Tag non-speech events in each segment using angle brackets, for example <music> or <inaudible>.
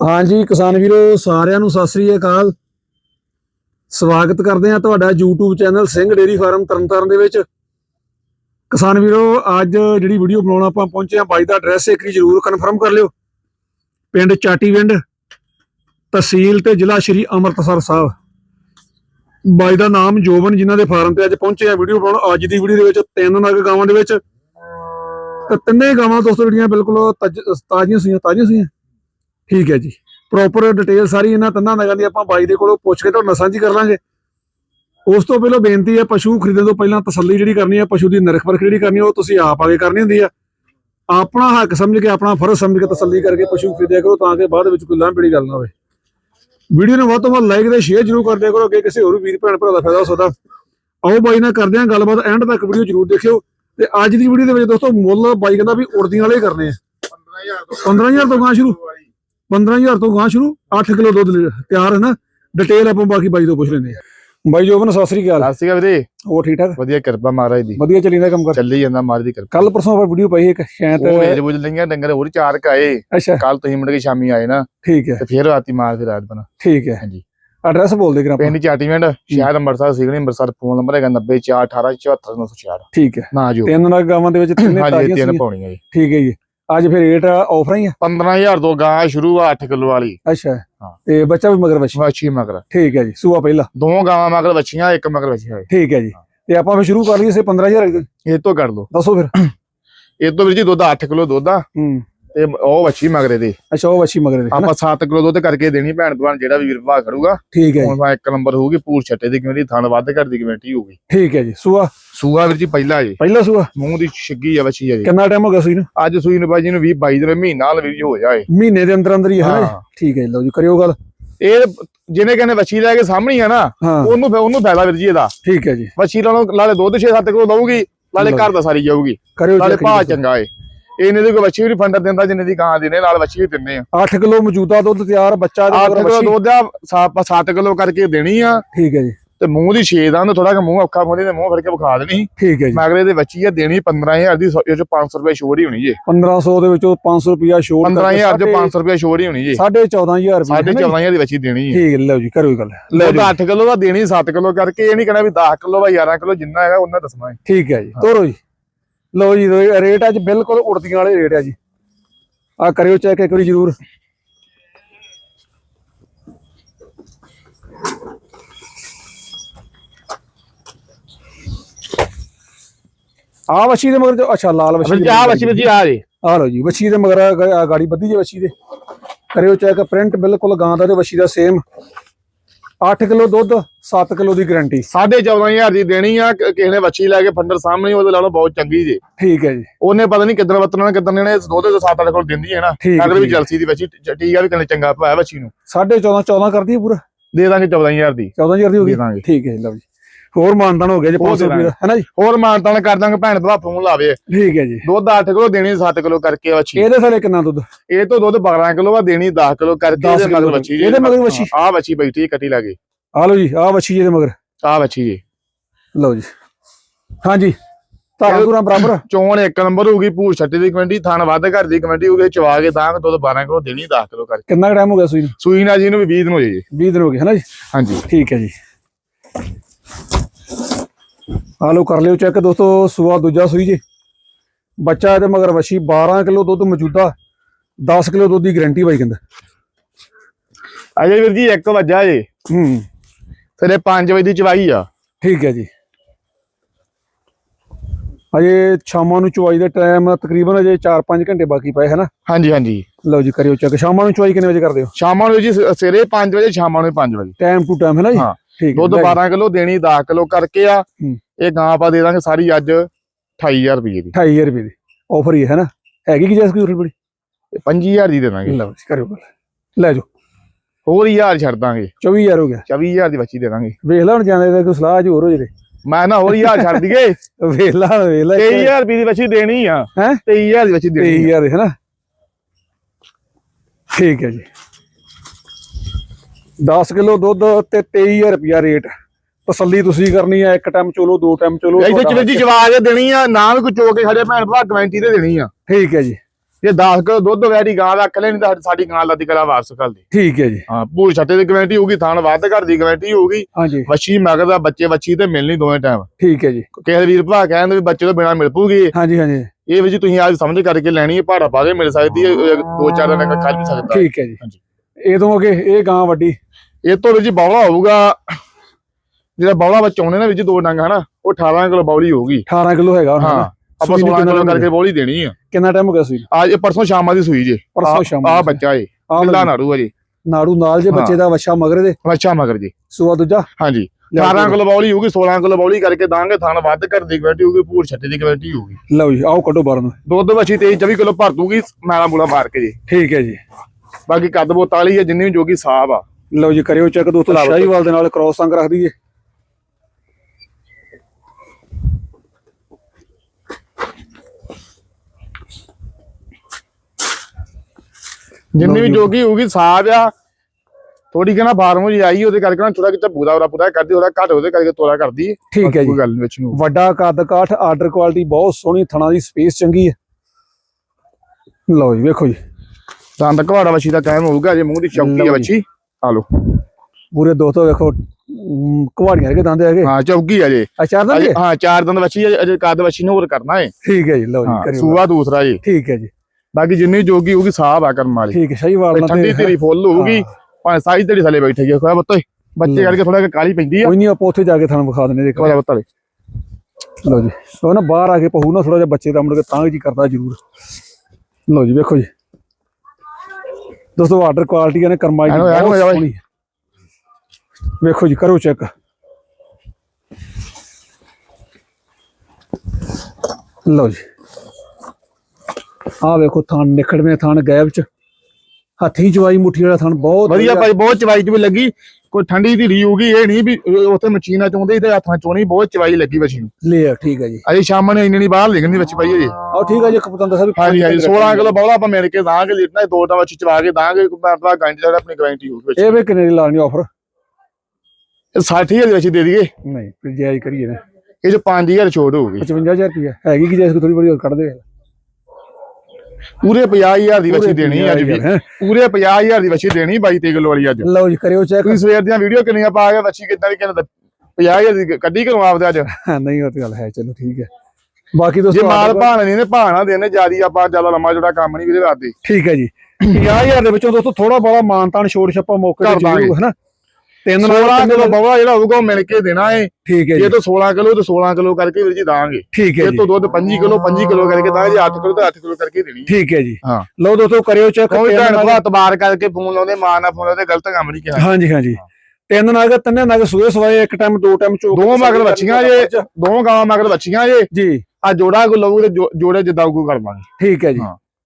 ਹਾਂਜੀ, ਕਿਸਾਨ ਵੀਰੋ, ਸਾਰਿਆਂ ਨੂੰ ਸਤਿ ਸ੍ਰੀ ਅਕਾਲ। ਸਵਾਗਤ ਕਰਦੇ ਹਾਂ ਤੁਹਾਡਾ YouTube channel Singh dairy farm Tarn Taran ਦੇ ਵਿੱਚ। ਕਿਸਾਨ ਵੀਰੋ, ਅੱਜ ਜਿਹੜੀ ਵੀਡੀਓ ਬਣਾਉਣ ਆਪਾਂ ਪਹੁੰਚੇ ਹਾਂ, ਬਾਈ ਦਾ ਐਡਰੈਸ ਇੱਕ ਵਾਰੀ ਜ਼ਰੂਰ ਕਨਫਰਮ ਕਰ ਲਿਓ। ਪਿੰਡ ਚਾਟੀਵਿੰਡ, ਤਹਿਸੀਲ ਤੇ ਜ਼ਿਲ੍ਹਾ ਸ਼੍ਰੀ ਅੰਮ੍ਰਿਤਸਰ ਸਾਹਿਬ। ਬਾਈ ਦਾ ਨਾਮ ਜੋਬਨ, ਜਿਨ੍ਹਾਂ ਦੇ ਫਾਰਮ ਤੇ ਅੱਜ ਪਹੁੰਚੇ ਆ ਵੀਡੀਓ ਬਣਾਉਣ। ਅੱਜ ਦੀ ਵੀਡੀਓ ਦੇ ਵਿੱਚ ਤਿੰਨ ਨਗ ਗਾਵਾਂ ਦੇ ਵਿੱਚ। ਤੇ ਤਿੰਨੇ ਗਾਵਾਂ ਦੋਸਤੋ ਜਿਹੜੀਆਂ ਬਿਲਕੁਲ ਤਾਜ਼ੀਆਂ ਸੀਆਂ ਤਾਜ਼ੀਆਂ ਸੀਆਂ। ਠੀਕ ਹੈ ਜੀ। ਪ੍ਰੋਪਰ ਡਿਟੇਲ ਸਾਰੀ ਇਹਨਾਂ ਤਿੰਨਾਂ ਨਗਾਂ ਦੀ ਆਪਾਂ ਬਾਈ ਦੇ ਕੋਲੋਂ ਪੁੱਛ ਕੇ ਤੁਹਾਡੇ ਨਾਲ ਸਾਂਝੀ ਕਰ ਲਾਂਗੇ। ਉਸ ਤੋਂ ਪਹਿਲਾਂ ਬੇਨਤੀ ਹੈ ਪਸ਼ੂ ਖਰੀਦਣ ਤੋਂ ਪਹਿਲਾਂ ਤਸੱਲੀ ਜਿਹੜੀ ਕਰਨੀ ਹੈ ਪਸ਼ੂ ਦੀ ਨਿਰਖ ਪਰਖ ਜਿਹੜੀ ਕਰਨੀ ਉਹ ਤੁਸੀਂ ਆਪ ਆਗੇ ਕਰਨੀ ਹੁੰਦੀ ਆ ਆਪਣਾ ਹੱਕ ਸਮਝ ਕੇ ਆਪਣਾ ਫਰਜ਼ ਸਮਝ ਕੇ ਤਸੱਲੀ ਕਰਕੇ ਪਸ਼ੂ ਖਰੀਦਿਆ ਕਰੋ ਤਾਂ ਕਿ ਬਾਅਦ ਵਿੱਚ ਕੋਈ ਲਾਂਭੜੀ ਗੱਲ ਨਾ ਹੋਵੇ। ਵੀਡੀਓ ਨੂੰ ਵੱਧ ਤੋਂ ਵੱਧ ਲਾਈਕ ਤੇ ਸ਼ੇਅਰ ਜ਼ਰੂਰ ਕਰ ਦਿਆ ਕਰੋ ਅੱਗੇ ਕਿਸੇ ਹੋਰ ਵੀਰ ਭੈਣ ਭਰਾ ਦਾ ਫਾਇਦਾ ਹੋ ਸਕਦਾ। ਆਓ ਬਾਈ ਨਾਲ ਕਰਦੇ ਹਾਂ ਗੱਲਬਾਤ ਐਂਡ ਤੱਕ ਵੀਡੀਓ ਜ਼ਰੂਰ ਦੇਖਿਓ। ਤੇ ਅੱਜ ਦੀ ਵੀਡੀਓ ਦੇ ਵਿੱਚ ਦੋਸਤੋ ਮੁੱਲ ਬਾਈ ਕਹਿੰਦਾ ਵੀ ਉੜਦੀਆਂ ਵਾਲੇ ਕਰਨੇ ਆ। 15000 ਤੋਂ ਗਾਂ ਸ਼ੁਰੂ। 15000 ਤੋਂ ਗਾਂ ਸ਼ੁਰੂ 8 ਕਿਲੋ ਦੁੱਧ ਤਿਆਰ ਹੈ ਨਾ ਡਿਟੇਲ ਆਪਾਂ ਬਾਕੀ ਬਾਈ ਤੋਂ ਪੁੱਛ ਲੈਂਦੇ ਆ ਬਾਈ ਜੋਬਨ ਸਤਿ ਸ੍ਰੀ ਅਕਾਲ। ਸਤਿ ਸ਼੍ਰੀ ਅਕਾਲ ਵੀਰੇ। ਉਹ ਠੀਕ ਠਾਕ? ਵਧੀਆ ਕਿਰਪਾ ਮਹਾਰਾਜ ਦੀ। ਵਧੀਆ ਚੱਲੀ ਜਾਂਦਾ ਕੰਮ ਕਰ? ਚੱਲੀ ਜਾਂਦਾ ਮਹਾਰਾਜ ਦੀ ਕਿਰਪਾ। ਕੱਲ ਪਰਸੋਂ ਆਪਾਂ ਵੀਡੀਓ ਪਾਈ ਇੱਕ ਸ਼ਾਇਦ ਉਹ ਵੇਜ ਬੁਝ ਲਈਆਂ ਡੰਗਰ ਹੋਰ ਚਾਰ ਕ ਆਏ। ਅੱਛਾ। ਕੱਲ ਤੁਸੀਂ ਮੁੜ ਕੇ ਸ਼ਾਮੀ ਆਏ ਨਾ ਠੀਕ ਹੈ। ਤੇ ਫੇਰ ਰਾਤੀ ਮਾਰ ਫਿਰ ਰਾਤ ਬਣਾ। ਠੀਕ ਹੈ। ਹਾਂਜੀ। ਐਡਰੈਸ ਬੋਲ ਦੇ ਕਰਾਂ ਪਿੰਡ ਚਾਟੀਵਿੰਡ ਸ਼ਹਿਰ ਅੰਮ੍ਰਿਤਸਰ ਸਿਗਨੀ ਅੰਮ੍ਰਿਤਸਰ ਫੋਨ ਨੰਬਰ ਹੈਗਾ 90418 ਠੀਕ ਹੈ। ਨਾ ਜੋ ਤਿੰਨ ਨਗ ਗਾਵਾਂ ਦੇ ਵਿੱਚ ਤਿੰਨੇ ਤਾਜ਼ੀਆਂ ਤਿੰਨ ਪਾਉਣੀਆਂ ਜੀ। ਠੀਕ ਹੈ ਜੀ। ਅੱਜ ਫਿਰ ਰੇਟ ਆਫਰ ਹੀ ਆ? 15000 ਤੋਂ ਗਾਂ ਸ਼ੁਰੂ ਆ 8 ਕਿਲੋ ਵਾਲੀ। ਅੱਛਾ। ਤੇ ਬੱਚਾ ਵੀ ਮਗਰ ਬੱਚੀ ਵੱਛੀ ਮਗਰ। ਠੀਕ ਹੈ ਜੀ ਸੂਆ ਪਹਿਲਾ। ਦੋ ਗਾਵਾਂ ਮਗਰ ਵੱਛੀਆਂ ਇੱਕ ਮਗਰ ਵੱਛੀਆਂ ਠੀਕ ਹੈ ਜੀ। ਤੇ ਆਪਾਂ ਫਿਰ ਸ਼ੁਰੂ ਕਰ ਲਈਏ ਸੇ 15000 ਦੀ। ਇਹ ਤੋਂ ਕਰ ਲਓ। ਦੱਸੋ ਫਿਰ। ਇਹ ਤੋਂ ਵੀਰ ਜੀ ਦੁੱਧ 8 ਕਿਲੋ ਦੁੱਧ ਆ। ਹੂੰ। ਤੇ ਉਹ ਵੱਛੀ ਮਗਰੇ ਦੇ। ਅੱਛਾ ਉਹ ਬੱਚੀ ਮਗਰ ਦੇ ਆਪਾਂ 7 ਕਿਲੋ ਦੁੱਧ ਕਰਕੇ ਦੇਣੀ ਭੈਣ ਭਰਾ ਨੂੰ ਜਿਹੜਾ ਵੀ ਵੀਰ ਭਾ ਕਰੂਗਾ ਠੀਕ ਹੈ ਹੁਣ ਮੈਂ ਇੱਕ ਨੰਬਰ ਹੋਊਗੀ ਪੂਰ ਛੱਟੇ ਦੀ ਕਮੇਟੀ ਥਣ ਵੱਧ ਘਰ ਦੀ ਕਮੇਟੀ ਹੋਊਗੀ। ਠੀਕ ਹੈ ਜੀ। ਸੂਆ? ਸੂਆ ਵੀਰ ਜੀ ਪਹਿਲਾ ਜੀ। ਪਹਿਲਾ ਸੂਆ? ਮੂੰਹ ਦੀ ਛਿੱਗੀ ਆ ਬੱਚੀ ਆ ਜੀ ਕਿੰਨਾ ਟਾਈਮ ਹੋ ਗਿਆ ਸੂਈ ਨੂੰ? ਅੱਜ ਸੂਈ ਨੂੰ ਬਾਈ ਜੀ ਨੂੰ 20 22 ਦਿਨ ਮਹੀਨਾ ਨਾਲ ਵੀਰ ਜੀ ਹੋ ਜਾਏ। ਮਹੀਨੇ ਦੇ ਅੰਦਰ ਅੰਦਰ ਹੀ ਹੈ। ਠੀਕ ਹੈ ਲਓ ਜੀ ਕਰਿਓ ਗੱਲ। ਇਹ ਜਿਹਨੇ ਕਹਿੰਦੇ ਵੱਛੀ ਲੈ ਕੇ ਸਾਹਮਣੇ ਆ ਨਾ ਉਹਨੂੰ ਫਿਰ ਉਹਨੂੰ ਫਾਇਦਾ ਵੀਰ ਜੀ ਇਹਦਾ। ਠੀਕ ਹੈ ਜੀ। ਵੱਛੀ ਨਾਲੋਂ ਨਾਲੇ ਦੁੱਧ 6-7 ਕਿਲੋ ਦਊਗੀ ਨਾਲੇ ਘਰ ਦਾ ਸਾਰੀ ਜਾਊਗੀ। ਨਾਲੇ ਭਾਅ। ਚੰਗਾ ਏ। ਇਹਨੇ ਦੀ ਕੋਈ ਵੱਛੀ ਵੀ ਫੰਡਰ ਦਿੰਦਾ ਜਿੰਨੇ ਦੀ ਗਾਂ ਦੇਣੇ ਨਾਲ ਵੱਛੀ ਵੀ ਦਿੰਨੇ ਆ। 8 ਕਿਲੋ ਮੌਜੂਦਾ ਦੁੱਧ ਤਿਆਰ ਬੱਚਾ ਦੇ 8 ਮਗਰ ਕਿਲੋ ਬੱਚੀ ਦੁੱਧ ਆ 7 ਕਿਲੋ ਕਰਕੇ ਦੇਣੀ ਆ। ਠੀਕ ਹੈ ਜੀ। ਤੇ ਮੂੰਹ ਦੀ 6 ਦਾ ਉਹਨੂੰ ਥੋੜਾ ਜਿਹਾ ਮੂੰਹ ਔਖਾ ਪਾਉਂਦੀ ਤੇ ਮੂੰਹ ਫੜ ਕੇ ਵਿਖਾ ਦੇਣੀ। ਠੀਕ ਹੈ ਜੀ। ਮਗਰੇ ਦੇ ਵੱਛੀ ਆ ਦੇਣੀ 15000 ਦੀ ਇਹ ਚ 500 ਰੁਪਏ ਛੋੜ ਹੀ ਹੋਣੀ ਜੇ। 1500 ਦੇ ਵਿੱਚੋਂ 500 ਰੁਪਿਆ ਛੋੜ 15000 ਚ 500 ਰੁਪਏ ਛੋੜ ਹੀ ਹੋਣੀ ਜੇ। 14500 ਰੁਪਏ ਸਾਢੇ 14000 ਦੀ ਵੱਛੀ ਦੇਣੀ ਹੈ। ਠੀਕ ਲਓ ਜੀ ਕਰਿਓ ਗੱਲ। ਲੈ ਦੁੱਧ ਜੀ। 8 ਕਿਲੋ ਦਾ ਦੇਣੀ 7 ਕਿਲੋ ਕਰਕੇ ਇਹ ਨਹੀਂ ਕਹਿਣਾ ਵੀ 10 ਕਿਲੋ ਵਾ 11 ਕਿਲੋ ਜਿੰਨਾ ਹੈਗਾ ਉਹਨਾਂ ਦੱਸਣਾ ਹੈ। ਠੀਕ ਹੈ ਜੀ ਤੋਰੋ ਜੀ। ਲਓ ਜੀ ਰੇਟ ਅੱਜ ਬਿਲਕੁਲ ਉੜਦੀਆਂ ਵਾਲੇ ਰੇਟ ਆ ਜੀ। ਆ ਕਰਿਓ ਚੈੱਕ ਇੱਕ ਵਾਰੀ ਜ਼ਰੂਰ। ਆ ਵਛੀ ਦੇ ਮਗਰ ਜੋ ਅੱਛਾ ਲਾਲ ਵਛੀ ਆ ਵੱਛੀ ਜੀ। ਆ ਜੀ। ਆ ਲਓ ਜੀ ਵਛੀ ਦੇ ਮਗਰ ਗਾੜੀ ਬੱਧੀ ਜੇ ਵਛੀ ਦੇ। ਕਰਿਓ ਚੈੱਕ ਪ੍ਰਿੰਟ ਬਿਲਕੁਲ ਗਾਂ ਦਾ ਤੇ ਵਛੀ ਦਾ ਸੇਮ 8 ਕਿਲੋ ਦੁੱਧ 7 ਕਿਲੋ ਦੀ ਗਾਰੰਟੀ। 14500 ਦੀ ਦੇਣੀ ਆ ਕਿਸੇ ਨੇ ਵੱਛੀ ਲੈ ਕੇ ਫੰਡਰ ਸਾਹਮਣੇ ਉਹਦੇ ਨਾਲੋਂ ਬਹੁਤ ਚੰਗੀ ਜੇ। ਠੀਕ ਹੈ ਜੀ। ਉਹਨੇ ਪਤਾ ਨਹੀਂ ਕਿੱਦਣ ਵਤਣਾ ਕਿੱਦਣ ਨੇ ਦੁੱਧ ਦੇ 7 ਕੋਲ ਦਿੰਦੀ ਹੈ ਨਾ। ਠੀਕ ਅਗਰ ਵੀ ਠੀਕ। ਜਲਸੀ ਦੀ ਵੱਛੀ ਚ- ਟੀਕਾ ਵੀ ਕਿੰਨੇ ਚੰਗਾ ਪਾਇਆ ਵੱਛੀ ਨੂੰ। 14.5 14 ਕਰਦੀ ਪੂਰਾ? ਦੇ ਦਾਂਗੇ 14000 ਦੀ। 14000 ਦੀ ਹੋ ਗਈ? ਠੀਕ ਹੈ ਜੀ ਲਓ ਜੀ। ਹੋਰ ਮਾਨਦਾਨ ਹੋ ਗਿਆ ਜੀ ਹੋਰ 500 ਦੇ ਰੁਪਏ ਦਾ ਹੈ ਨਾ ਜੀ? ਹੋਰ ਮਾਨਤਾਨ ਕਰ ਦਾਂਗੇ ਭੈਣ ਭਰਾ ਫੋਨ ਲਾਵੇ ਠੀਕ ਹੈ ਜੀ। ਦੁੱਧ 8 ਕਿਲੋ ਦੇਣੀ 7 ਕਿਲੋ ਕਰਕੇ ਵੱਛੀ। ਇਹਦੇ ਥਲੇ ਕਿੰਨਾ ਦੁੱਧ? ਇਹ ਤੋਂ ਦੁੱਧ 12 ਕਿਲੋ ਆ ਦੇਣੀ 10 ਕਿਲੋ ਕਰਕੇ 10 ਇਹਦੇ ਮਗਰ ਵੱਛੀ ਇਹਦੇ ਮਗਰ ਵੱਛੀ? ਆ ਵੱਛੀ ਬੈਠੀ ਕੱਟੀ ਲਾਗੇ ਆ ਲਓ ਜੀ ਆ ਵੱਛੀ ਜਿਹਦੇ ਮਗਰ। ਆ ਵੱਛੀ ਜੀ। ਲਓ ਜੀ। ਹਾਂਜੀ। ਧੁਰਾਂ ਬਰਾਬਰ। <coughs> ਚੋਣ ਇੱਕ ਨੰਬਰ ਹੋਊਗੀ ਭੂਰ ਛੱਟੀ ਦੀ ਕਮੇਟੀ ਥਾਣ ਵੱਧ ਘਰ ਦੀ ਕਮੇਟੀ ਹੋਊਗੀ ਚਵਾ ਕੇ ਤਾਂ ਦੁੱਧ 12 ਕਿਲੋ ਦੇਣੀ 10 ਕਿਲੋ ਕਰਕੇ। ਕਿੰਨਾ ਟਾਈਮ ਹੋ ਗਿਆ ਸੂਈ ਨੂੰ? ਸੂਈ ਨਾ ਜੀ ਨੂੰ ਵੀ 20 ਦਿਨ ਹੋ ਜਾਏ 20 ਦਿਨ ਹੋ ਗਏ ਹੈ ਨਾ ਜੀ? ਹਾਂਜੀ। ਠੀਕ ਹੈ ਜੀ। ਆ ਲਓ ਕਰ ਲਿਓ ਚੈੱਕ ਦੋਸਤੋ ਸੂਆ ਦੂਜਾ ਸੂਈ ਜੀ। ਬੱਚਾ ਇਹਦੇ ਮਗਰ ਵਛੀ 12 ਕਿਲੋ ਦੁੱਧ ਮੌਜੂਦਾ 10 ਕਿਲੋ ਦੁੱਧ ਦੀ ਗਾਰੰਟੀ ਬਾਈ ਕਹਿੰਦਾ। ਅਜੇ ਵੀਰ ਜੀ 1 ਵਜਾ ਜੇ। ਹੂੰ। ਫਿਰ ਇਹ 5 ਵਜੇ ਦੀ ਚਵਾਈ ਆ। ਠੀਕ ਹੈ ਜੀ। ਅਜੇ ਸ਼ਾਮਾਂ ਨੂੰ ਚੁਆਈ ਦਾ ਟਾਈਮ ਤਕਰੀਬਨ ਅਜੇ 4-5 ਘੰਟੇ ਬਾਕੀ ਪਏ ਹੈ ਨਾ ਹਾਂਜੀ ਹਾਂਜੀ। ਲਓ ਜੀ ਕਰਿਓ ਚੈੱਕ ਸ਼ਾਮਾਂ ਨੂੰ ਚੁਆਈ ਕਿੰਨੇ ਵਜੇ ਕਰਦੇ ਹੋ? ਸ਼ਾਮਾਂ ਨੂੰ ਜੀ ਸਵੇਰੇ 5 ਵਜੇ ਸ਼ਾਮਾਂ ਨੂੰ 5 ਵਜੇ। ਟਾਈਮ ਟੂ ਟਾਈਮ ਹੈ ਨਾ ਜੀ? ਹਾਂ। ਦੁੱਧ ਲੈ ਜੀ। 12 ਕਿਲੋ ਦੇਣੀ 10 ਕਿਲੋ ਕਰਕੇ ਆ। ਇਹ ਗਾਂ ਆਪਾਂ ਦੇ ਦਾਂਗੇ ਸਾਰੀ ਅੱਜ 28000 ਰੁਪਏ ਦੀ। 28 ਰੁਪਏ ਦੀ। ਆਫਰ ਹੀ ਹੈ ਨਾ ਹੈਗੀ ਕਿ ਜੈਸ ਕੋਈ ਬੜੀ? ਤੇ 25000 ਦੀ ਦੇ ਦਾਂਗੇ ਲਓ ਕਰਿਓ ਲੈ ਜਾਓ। ਹੋਰ ਹਜ਼ਾਰ ਛੱਡ ਦਾਂਗੇ। 24000 ਹੋ ਗਿਆ। 24000 ਦੀ ਬੱਚੀ ਦੇ ਦਾਂਗੇ। ਵੇਖ ਲਾ ਹੁਣ ਜਾਂਦੇ ਤਾਂ ਕੋਈ ਸਲਾਹ ਜੋਰ ਹੋ ਜੇ ਮੈਂ ਨਾ ਹੋਰ ਹਜ਼ਾਰ ਛੱਡ ਦਈਏ। <laughs> ਵੇਖ ਲਾ ਵੇਖ ਲਾ। 23000 ਰੁਪਏ ਦੀ ਬੱਚੀ ਦੇਣੀ ਆ। ਹੈਂ? 23000 ਦੀ ਬੱਚੀ ਦੇਣੀ ਆ। 23000 ਹੈ ਨਾ ਠੀਕ ਹੈ ਜੀ। 10 ਕਿਲੋ ਦੁੱਧ ਤੇ 23000 ਰੁਪਿਆ ਰੇਟ। ਤਸੱਲੀ ਤੁਸੀਂ ਕਰਨੀ ਹੈ ਇੱਕ ਟਾਈਮ ਚਲੋ ਦੋ ਟਾਈਮ ਚਲੋ ਇੱਥੇ ਤੁਹਾਡਾ ਚਿਵੇਂ ਦੀ ਜਵਾ ਕੇ ਦੇਣੀ ਆ ਨਾ ਵੀ ਕੋਈ ਚੋ ਕੇ ਖੜੇ ਭੈਣ ਭਰਾ ਗਵੈਂਟੀ ਤੇ ਦੇਣੀ ਆ। ਠੀਕ ਹੈ ਜੀ। ਜੇ 10 ਕਿਲੋ ਦੁੱਧ ਵੈਰੀ ਗਾਂ ਰੱਖ ਲੈ ਨਹੀਂ ਤਾਂ ਸਾਡੀ ਗਾਂ ਲੱਦੀ ਕਰਾ ਵਾਪਸ ਕਰ ਦੇ। ਠੀਕ ਹੈ ਜੀ। ਹਾਂ ਭੂਰ ਛੱਟੇ ਦੀ ਗਾਰੰਟੀ ਹੋਊਗੀ ਥਾਣ ਵੱਧ ਘਰ ਦੀ ਗਾਰੰਟੀ ਹੋਊਗੀ। ਹਾਂਜੀ। ਵੱਛੀ ਮਗਰ ਦਾ ਬੱਚੇ ਵੱਛੀ ਤੇ ਮਿਲਣੀ ਦੋਵੇਂ ਟਾਈਮ ਠੀਕ ਹੈ ਜੀ। ਕਿਸੇ ਵੀਰ ਭਰਾ ਕਹਿੰਦੇ ਵੀ ਬੱਚੇ ਤੋਂ ਬਿਨਾ ਮਿਲ ਪੂਗੀ ਹਾਂਜੀ ਹਾਂਜੀ। ਇਹ ਵੀ ਜੀ ਤੁਸੀਂ ਅੱਜ ਸਮਝ ਕਰਕੇ ਲੈਣੀ ਹੈ ਭਾੜਾ ਪਾ ਕੇ ਮਿਲ ਸਕਦੀ ਹੈ ਦੋ ਚਾਰ ਦਿਨ ਖਾ ਵੀ ਸਕਦਾ। ਠੀਕ ਹੈ ਜੀ। ਹਾਂਜੀ। ਇਹ ਤੋਂ ਅੱਗੇ ਇਹ ਗਾਂ ਵੱਡੀ। ਇਹ ਤੋਂ ਵੀ ਜੀ ਬੌਲਾ ਹੋਊਗਾ। ਜਿਹੜਾ ਬੌਲਾ ਵਿੱਚ ਆਉਣੇ ਨਾ ਵਿੱਚ ਦੋ ਡੰਗ ਹਨਾ? ਉਹ 18 ਕਿਲੋ ਬੌਲੀ ਹੋਊਗੀ। 18 ਕਿਲੋ ਹੈਗਾ ਹਾਂ? ਆਪਾਂ ਸੂਈ ਨੂੰ 16 ਕਿਲੋ ਕਰਕੇ ਬੌਲੀ ਦੇਣੀ ਆ। ਕਿੰਨਾ ਟਾਈਮ ਹੋ ਗਿਆ ਸੂਈ? ਅੱਜ ਪਰਸੋਂ ਸ਼ਾਮਾਂ ਦੀ ਸੂਈ ਜੇ। ਪਰਸੋਂ ਸ਼ਾਮ ਆ ਬੱਚਾ ਏ ਕਿੱਲਾ। ਨਾੜੂ ਆ ਜੀ। ਨਾੜੂ ਨਾਲ ਜੇ ਬੱਚੇ ਦਾ ਵੱਛਾ ਮਗਰ ਦੇ ਅੱਛਾ ਮਗਰ ਜੀ। ਸੂਆ ਦੂਜਾ? ਹਾਂਜੀ। ਲਿਆਓ 18 ਜੀ। ਕਿਲੋ ਬੌਲੀ ਹੋਊਗੀ 16 ਕਿਲੋ ਬੌਲੀ ਕਰਕੇ ਦਾਂਗੇ ਥਣ ਵੱਧ ਕਰ ਦੀ ਕੁਆਲਿਟੀ ਹੋਊਗੀ ਪੂਰ ਛੱਟੇ ਦੀ ਕੁਆਲਿਟੀ ਹੋਊਗੀ। ਲਓ ਜੀ ਆਓ ਕੱਢੋ ਬਾਹਰ ਨੂੰ। ਦੁੱਧ ਵਛੀ 23 24 ਕਿਲੋ ਭਰ ਦੂਗੀ ਮੈਲਾ ਮੂਲਾ ਮਾਰ ਕੇ ਜੀ। ਠੀਕ ਹੈ ਜੀ। ਬਾਕੀ ਕੱਦ ਬੋਤਾਲੀ ਹੈ ਜਿੰਨੀ ਵੀ ਜੋਗੀ ਸਾਫ਼ ਆ। ਲਓ ਜੀ ਕਰਿਓ ਚੈੱਕ ਦੋਸਤੋ। ਸ਼ਾਹੀਵਾਲ ਦੇ ਨਾਲ ਕ੍ਰੋਸ ਅੰਗ ਰੱਖ ਦਈਏ। ਜਿੰਨੀ ਵੀ। ਜੋਗੀ ਹੋਊਗੀ ਸਾਫ਼ ਆ। ਥੋੜੀ ਕਹਿੰਦਾ ਫਾਰਮ ਜੀ ਆਈ ਉਹਦੇ ਕਰਕੇ ਨਾ ਥੋੜਾ ਕਿਤੇ ਬੂਦਾ ਉਰਾ ਪੂਰਾ ਕਰਦੀ ਥੋੜਾ ਘੱਟ ਉਹਦੇ ਕਰਕੇ ਤੋਰਾ ਕਰਦੀ। ਠੀਕ ਹੈ ਜੀ। ਕੋਈ ਗੱਲ ਵਿੱਚ ਨੂੰ। ਵੱਡਾ ਕੱਦ ਕਾਠ ਆਰਡਰ ਕੁਆਲਿਟੀ ਬਹੁਤ ਸੋਹਣੀ ਥਣਾ ਦੀ ਸਪੇਸ ਚੰਗੀ ਹੈ। ਲਓ ਜੀ ਵੇਖੋ ਜੀ। ਦੰਦ ਘਵਾੜਾ ਵਛੀ ਦਾ ਕਾਇਮ ਹੋਊਗਾ ਜੇ ਮੂੰਹ ਦੀ ਚੌਕੀ ਜੀ। ਵਛੀ ਆ ਲੋ ਪੂਰੇ ਦੋਸਤੋ ਵੇਖੋ ਕੁਹਾੜੀਆਂ ਵਰਗੇ ਦੰਦ ਹੈਗੇ। ਹਾਂ ਚੌਕੀ ਹੈ ਜੇ। ਅਚਾਰ ਦੰਦ? ਹਾਂ? ਚਾਰ ਦੰਦ ਵਛੀ ਅਜੇ ਕੱਦ ਵਛੀ ਨੂੰ ਹੋਰ ਕਰਨਾ ਹੈ ਠੀਕ ਹੈ ਜੀ ਲਓ ਜੀ ਕਰਿਓ ਸੂਆ ਦੂਸਰਾ ਜੀ। ਠੀਕ ਹੈ ਜੀ। ਬਾਕੀ ਜਿੰਨੀ ਜੋਗੀ ਹੋਊਗੀ ਸਾਫ਼ ਆ ਕਰਮ ਵਾਲੀ। ਠੀਕ ਹੈ ਸ਼ਾਹੀਵਾਲ ਤੇ ਨਾਲ ਠੰਡੀ ਤੇਰੀ ਫੁੱਲ ਹੋਊਗੀ। ਭਾਵੇਂ ਸਾਈ ਤੇਰੀ ਥੱਲੇ ਬੈਠੇ ਗਿਆ ਖੋਇਆ ਬੱਤੋ ਬੱਚੇ। ਕਰਕੇ ਥੋੜਾ ਕਾਲੀ ਪੈਂਦੀ ਆ। ਕੋਈ ਨਹੀਂ ਆਪਾਂ ਉੱਥੇ ਜਾ ਕੇ ਤੁਹਾਨੂੰ ਵਿਖਾ ਦਿੰਦੇ ਜੀ ਖੋਇਆ ਬੱਤੋ ਲਓ ਜੀ ਉਹ ਨਾ ਬਾਹਰ ਆ ਕੇ ਪਹੂ ਨਾ ਥੋੜਾ ਜਿਹਾ ਬੱਚੇ ਦਾ ਮੁੜ ਕੇ ਤਾਂ ਜੀ ਕਰਦਾ ਜ਼ਰੂਰ। ਲਓ ਜੀ ਵੇਖੋ ਜੀ। ਦੋਸਤੋ ਆਰਡਰ ਕੁਆਲਿਟੀ ਨੇ ਕਰਮਾਈ ਬਹੁਤ। ਸੋਹਣੀ। ਹੈ। ਵੇਖੋ ਜੀ ਕਰੋ ਚੈੱਕ ਲਓ ਜੀ। ਆ ਵੇਖੋ ਥਣ ਨਿਖੜਵੇਂ ਥਣ ਗੈਬ ਚ। ਹੱਥੀ ਜਵਾਈ ਮੁੱਠੀ ਵਾਲਾ ਥਣ ਬਹੁਤ ਵਧੀਆ ਭਾਈ ਬਹੁਤ ਚਵਾਈ ਚ ਵੀ ਲੱਗੀ। ਕੋਈ ਠੰਡੀ ਧੀਰੀ ਹੋਊਗੀ ਇਹ ਨਹੀਂ ਵੀ ਉੱਥੇ ਮਸ਼ੀਨਾਂ ਚੋਂਦੇ ਤੇ ਹੱਥਾਂ ਚੋਣੀ ਬਹੁਤ ਚਵਾਈ ਲੱਗੀ ਵਛੀ ਨੂੰ। ਲੈ ਠੀਕ ਹੈ ਜੀ। ਅਜੇ ਸ਼ਾਮ ਨੂੰ ਇੰਨੀ ਨਹੀਂ ਬਾਹਰ ਲਿਖਣੀ ਵਿੱਚ ਪਈ ਜੀ ਆਓ ਠੀਕ ਹੈ ਜੀ ਕਪਤਾਨ ਵੀ ਹਾਂਜੀ ਹਾਂਜੀ 16 ਕਿਲੋ ਬੌਲਾ ਆਪਾਂ ਮਿਲ ਕੇ ਦਾਂਗੇ ਲਿਟਣਾ ਦੋ ਤਾਂ ਵਛੀ ਚਵਾ ਕੇ ਦਾਂਗੇ ਮੈਂ ਆਪਣਾ ਗੰਜ ਜਿਹੜਾ ਆਪਣੀ ਗਾਰੰਟੀ ਹੋਊਗੀ ਵਿੱਚ। ਇਹ ਵੀ ਕਿੰਨੇ ਦੀ ਲਾਣੀ ਆਫਰ ਇਹ 60000 ਦੀ ਵਛੀ ਦੇ ਦਈਏ। ਨਹੀਂ ਫਿਰ ਜਾਇਜ਼ ਕਰੀਏ ਨਾ। ਇਹ ਜੋ 5000 ਛੋਟ ਹੋਊਗੀ। 55000 ਰੁਪਏ ਹੈਗੀ ਕਿ ਜੇ ਥੋੜੀ ਬੜੀ ਹੋਰ ਕੱਢ ਦੇ। ਪੂਰੇ 50000 ਦੀ ਵਛੀ ਦੇਣੀ ਅੱਜ ਵੀ। ਪੂਰੇ 50000 ਦੀ ਵਛੀ ਦੇਣੀ 22 ਕਿਲੋ ਵਾਲੀ ਅੱਜ। ਲਓ ਜੀ ਕਰਿਓ ਚੈੱਕ ਤੁਸੀਂ ਸਵੇਰ ਦੀਆਂ ਵੀਡੀਓ ਕਿੰਨੀਆਂ ਪਾ ਕੇ ਵਛੀ ਕਿੱਦਾਂ ਦੀ ਕਿੰਨਾ 50000 ਦੀ ਕੱਢੀ ਕਰਵਾ ਆਪਦੇ ਅੱਜ। ਨਹੀਂ ਉਹ ਤੇ ਗੱਲ ਹੈ ਚਲੋ ਠੀਕ ਹੈ। ਬਾਕੀ ਜੇ ਦੋਸਤੋ ਮਾਲ ਆਰਡਰ- ਭਾਣ ਨਹੀਂ ਨੇ ਭਾਣਾ ਦੇਣੇ ਜਿਆਦੀ ਆਪਾਂ ਜ਼ਿਆਦਾ ਲੰਮਾ ਜੋੜਾ ਕੰਮ ਨਹੀਂ ਵੀਰੇ ਕਰਦੇ ਠੀਕ ਹੈ ਜੀ। <coughs> 50000 ਦੇ ਵਿੱਚੋਂ ਦੋਸਤੋ ਥੋੜਾ ਬੜਾ ਮਾਨਤਾਨ ਛੋੜ ਛੱਪਾ ਮੌਕੇ ਕਰ ਤੇ। ਜ਼ਰੂਰ ਹੈ ਨਾ ਤਿੰਨ ਨਾਲ 16 ਤਿੰਨ ਕਿਲੋ ਬਵਲਾ ਜਿਹੜਾ ਹੋਊਗਾ ਉਹ ਮਿਲ ਕੇ ਦੇਣਾ ਏ। ਠੀਕ ਹੈ ਜੇ ਤੋਂ 16 ਕਿਲੋ ਤੇ 16 ਕਿਲੋ ਕਰਕੇ ਵੀਰ ਜੀ ਦਾਂਗੇ। ਠੀਕ ਹੈ ਜੇ ਤੋਂ ਦੁੱਧ 5 ਕਿਲੋ 5 ਕਿਲੋ ਕਰਕੇ ਦਾਂਗੇ ਜੇ 8 ਕਿਲੋ ਤੇ 8 ਕਿਲੋ ਕਰਕੇ ਦੇਣੀ ਠੀਕ ਹੈ ਜੀ। ਹਾਂ। ਲਓ ਦੋਸਤੋ ਕਰਿਓ ਚੈੱਕ ਕੋਈ ਭੈਣ ਭਰਾ ਤਬਾਰ ਕਰਕੇ ਫੋਨ ਲਾਉਂਦੇ ਮਾਂ ਨਾਲ ਫੋਨ ਲਾਉਂਦੇ ਗਲਤ ਕੰਮ ਨਹੀਂ ਕਿਹਾ। ਹਾਂਜੀ ਹਾਂਜੀ। ਤਿੰਨ ਨਗ ਤਿੰਨੇ ਨਗ ਸੂਏ ਸਵਾਏ ਇੱਕ ਟਾਈਮ ਦੋ ਟਾਈਮ ਚੋਕ ਦੋ ਮਗਰ ਬੱਚੀਆਂ ਜੇ ਦੋ ਗਾਵਾਂ ਮਗਰ ਬੱਚੀਆਂ ਜੇ। ਜੀ। ਆ ਜੋੜਾ ਕੋ ਲਊ ਤੇ ਜੋੜੇ ਜਿੱਦਾਂ ਕੋ ਕਰਵਾਂਗੇ ਠੀਕ ਹੈ ਜੀ।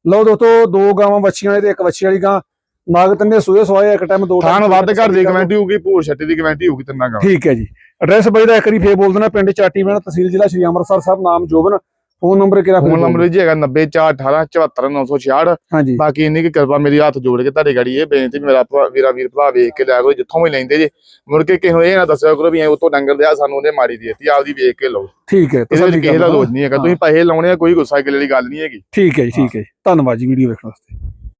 ਲਓ ਦੋਸਤੋ ਦੋ ਗਾਵਾਂ ਬੱਚੀਆਂ ਤੇ ਇੱਕ ਬੱਚੀ ਵਾਲੀ ਗਾਂ। ਨਗ ਤਿੰਨੇ ਸੂਏ ਸਵਾਏ ਇੱਕ ਟਾਈਮ ਦੋ ਥਾਣ ਵੱਧ ਘਰ ਦੀ ਕਮੈਂਟੀ ਹੋਊਗੀ ਭੂਰ ਛੱਟੀ ਦੀ ਕਮੈਂਟੀ ਹੋਊਗੀ ਤਿੰਨਾਂ ਗਾਵਾਂ ਠੀਕ ਹੈ ਜੀ। ਐਡਰੈਸ ਬਾਈ ਦਾ ਇੱਕ ਵਾਰੀ ਫੇਰ ਬੋਲ ਦੇਣਾ ਪਿੰਡ ਚਾਟੀ ਬਣਾ ਤਹਿਸੀਲ ਜ਼ਿਲ੍ਹਾ ਸ਼੍ਰੀ ਅੰਮ੍ਰਿਤਸਰ ਸਾਹਿਬ ਨਾਮ ਜੋਬਨ। ਫੋਨ ਨੰਬਰ ਕਿਹੜਾ ਫੋਨ ਨੰਬਰ ਜੀ ਹੈਗਾ 90418 ਹਾਂਜੀ। ਬਾਕੀ ਇੰਨੀ ਕੀ ਕਿਰਪਾ ਮੇਰੀ ਹੱਥ ਜੋੜ ਕੇ ਤੁਹਾਡੇ ਗਾੜੀ ਇਹ ਬੇਨਤੀ ਮੇਰਾ ਵੀਰਾ ਵੀਰ ਭਰਾ ਵੇਖ ਕੇ ਲਿਆ ਕਰੋ ਜਿੱਥੋਂ ਵੀ ਲੈਂਦੇ ਜੇ। ਮੁੜ ਕੇ ਕਿਸੇ ਨੂੰ ਇਹ ਨਾ ਦੱਸਿਆ ਕਰੋ ਵੀ ਐ ਉਤੋਂ ਡੰਗਰ ਲਿਆ ਸਾਨੂੰ ਉਹਨੇ ਮਾਰੀ ਦੀ ਦਿੱਤੀ ਆਪਦੀ ਵੇਖ ਕੇ ਲਓ। ਠੀਕ ਹੈ ਤਸੱਲੀ ਕਿਸੇ ਦਾ। ਦੋਸ਼ ਨਹੀਂ ਹੈਗਾ ਤੁਸੀਂ ਪੈਸੇ ਲਾਉਣੇ ਆ ਕੋਈ ਗੁੱਸਾ ਗਿਲੇ ਵਾਲੀ ਗੱਲ ਨਹੀਂ ਹੈਗੀ। ਠੀਕ ਹੈ ਜੀ ਠੀਕ ਹੈ। ਧੰਨਵਾਦ ਜੀ ਵੀਡੀਓ ਵੇਖਣ ਵਾਸਤੇ।